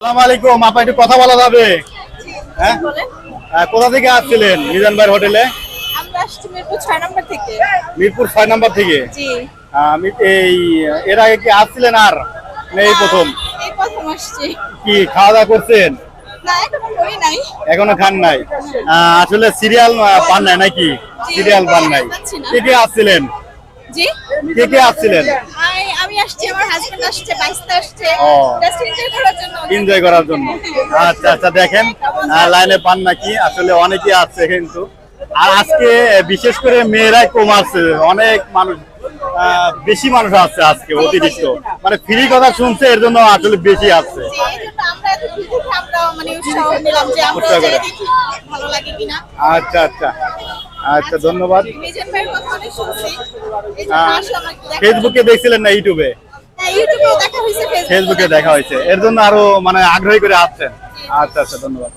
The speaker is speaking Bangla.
আসসালামু আলাইকুম আপা একটু কথা বলা যাবে? হ্যাঁ? বলেন কোথা থেকে আসছিলেন মিজান ভাইয়ের হোটেলে? আমরা আসছি মিরপুর ছয় নম্বর থেকে। মিরপুর ছয় নাম্বার থেকে? জি। আহ, আমি এই এর আগে কি আসছিলেন আর? এই প্রথম? এই প্রথম আসছি। কি খাওয়া দাওয়া করছেন? না এখনও করি নাই। এখনও খান নাই? আসলে সিরিয়াল পান নাই নাকি? সিরিয়াল পান নাই। কে কে আসছিলেন? জি? কে কে আসছিলেন আই- আমি আসছি আমার হাজবেন্ড আসছে বাইসটা আসছে। জাস্ট এনজয় করার জন্য এনজয় করার জন্য। আচ্ছা আচ্ছা দেখেন লাইনে পান নাকি? আসলে অনেকেই আছে কিন্তু। আর আজকে বিশেষ করে মেয়েরাই কম আছে। অনেক মানুষ বেশি মানুষ আছে আজকে অতিরিক্ত। মানে ফ্রি কথা শুনছে এর জন্য আসলে বেশি আছে। মানে আচ্ছা আচ্ছা। আচ্ছা ধন্যবাদ। ফেসবুকে দেখছিলেন না ইউটিউবে ইউটিউবেও দেখা হয়েছে ফেসবুকে দেখা হয়েছে। এর জন্য আরও মানে আগ্রহী করে আসছেন। আচ্ছা আচ্ছা ধন্যবাদ।